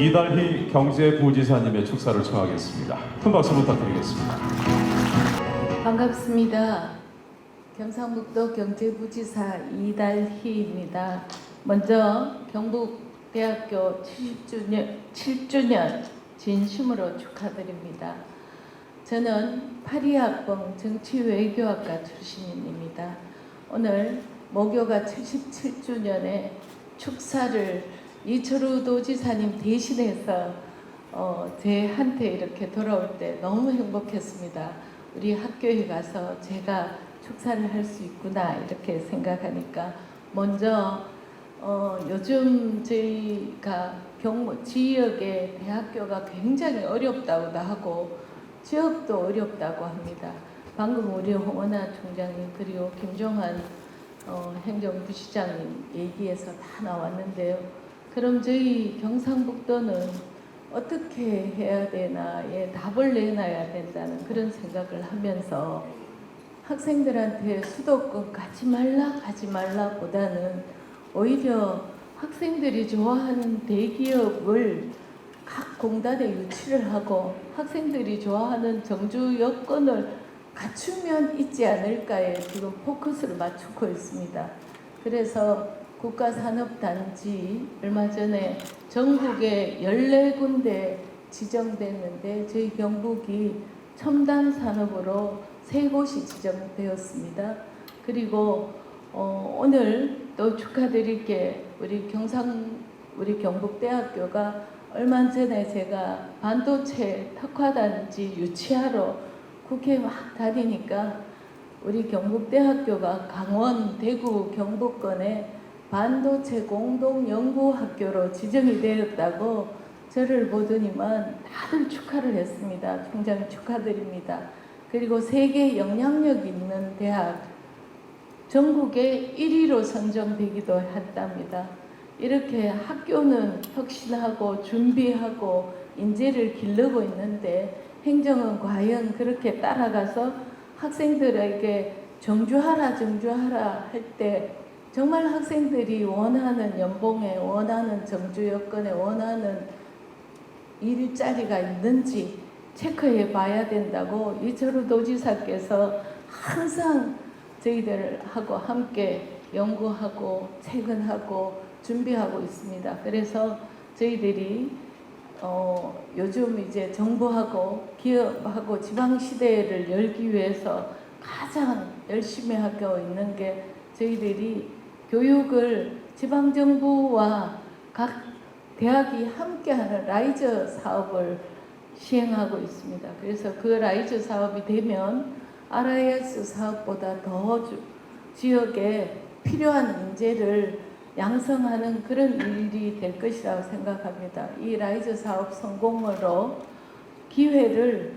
이달희 경제부지사님의 축사를 청하겠습니다. 큰 박수 부탁드리겠습니다. 반갑습니다. 경상북도 경제부지사 이달희입니다. 먼저 경북대학교 70주년, 7주년 진심으로 축하드립니다. 저는 파리학번 정치외교학과 출신입니다. 오늘 모교가 77주년의 축사를 이철우 도지사님 대신해서 어, 제한테 이렇게 돌아올 때 너무 행복했습니다. 우리 학교에 가서 제가 축사를 할 수 있구나 이렇게 생각하니까 먼저 어, 요즘 저희가 경북 지역의 대학교가 굉장히 어렵다고도 하고 취업도 어렵다고 합니다. 방금 우리 홍원아 총장님 그리고 김종환 어, 행정부시장님 얘기에서 다 나왔는데요. 그럼 저희 경상북도는 어떻게 해야 되나에 답을 내놔야 된다는 그런 생각을 하면서 학생들한테 수도권 가지 말라 가지 말라 보다는 오히려 학생들이 좋아하는 대기업을 각 공단에 유치를 하고 학생들이 좋아하는 정주 여건을 갖추면 있지 않을까에 지금 포커스를 맞추고 있습니다. 그래서 국가산업단지 얼마 전에 전국에 14군데 지정됐는데 저희 경북이 첨단 산업으로 세 곳이 지정되었습니다. 그리고 어, 오늘 또 축하드릴 게 우리 경상 우리 경북대학교가 얼마 전에 제가 반도체 특화단지 유치하러 국회 막 다니니까 우리 경북대학교가 강원, 대구, 경북권에 반도체 공동 연구학교로 지정이 되었다고 저를 보더니만 다들 축하를 했습니다. 총장 축하드립니다. 그리고 세계 영향력 있는 대학 전국에 1위로 선정되기도 했답니다. 이렇게 학교는 혁신하고 준비하고 인재를 기르고 있는데 행정은 과연 그렇게 따라가서 학생들에게 정주하라 정주하라 할때 정말 학생들이 원하는 연봉에 원하는 정주 여건에 원하는 일자리가 있는지 체크해 봐야 된다고 이철우 도지사께서 항상 저희들하고 함께 연구하고 퇴근하고 준비하고 있습니다. 그래서 저희들이 어, 요즘 이제 정부하고 기업하고 지방 시대를 열기 위해서 가장 열심히 하고 있는 게 저희들이 교육을 지방 정부와 각 대학이 함께하는 라이저 사업을 시행하고 있습니다. 그래서 그 라이저 사업이 되면 RIS 사업보다 더 주- 지역에 필요한 인재를 양성하는 그런 일이 될 것이라고 생각합니다. 이 라이저 사업 성공으로 기회를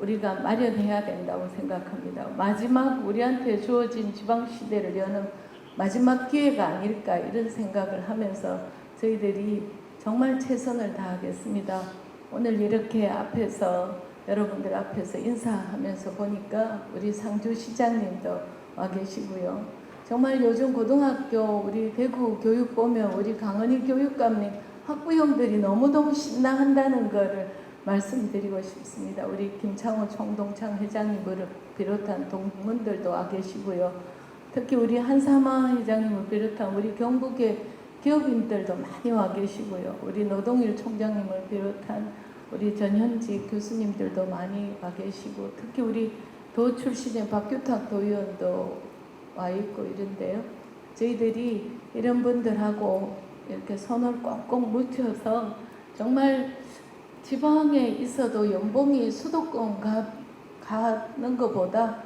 우리가 마련해야 된다고 생각합니다. 마지막 우리한테 주어진 지방 시대를 여는 마지막 기회가 아닐까 이런 생각을 하면서 저희들이 정말 최선을 다하겠습니다. 오늘 이렇게 앞에서 여러분들 앞에서 인사하면서 보니까 우리 상주 시장님도 와 계시고요. 정말 요즘 고등학교 우리 대구 교육 보면 우리 강은희 교육감님 학부형들이 너무너무 신나한다는 거를 말씀드리고 싶습니다. 우리 김창호 총동창 회장님을 비롯한 동문들도 와 계시고요. 특히 우리 한사마 회장님을 비롯한 우리 경북의 기업인들도 많이 와 계시고요. 우리 노동일 총장님을 비롯한 우리 전현직 교수님들도 많이 와 계시고 특히 우리 도 출신의 박규탁 도의원도 와 있고 이런데요. 저희들이 이런 분들하고 이렇게 손을 꽁꽁 묻혀서 정말 지방에 있어도 연봉이 수도권 가, 가는 것보다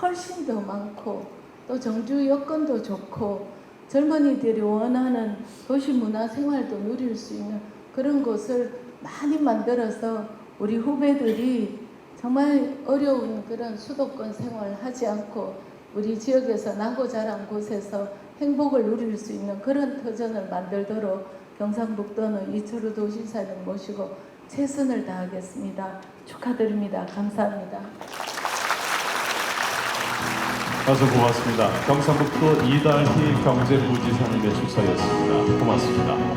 훨씬 더 많고 또 정주 여건도 좋고 젊은이들이 원하는 도시 문화 생활도 누릴 수 있는 그런 곳을 많이 만들어서 우리 후배들이 정말 어려운 그런 수도권 생활 하지 않고 우리 지역에서 나고 자란 곳에서 행복을 누릴 수 있는 그런 터전을 만들도록 경상북도는 이철우 도지사님 모시고 최선을 다하겠습니다. 축하드립니다. 감사합니다. 아주 고맙습니다. 경상북도 이달희 경제부지사님의 축사였습니다. 고맙습니다.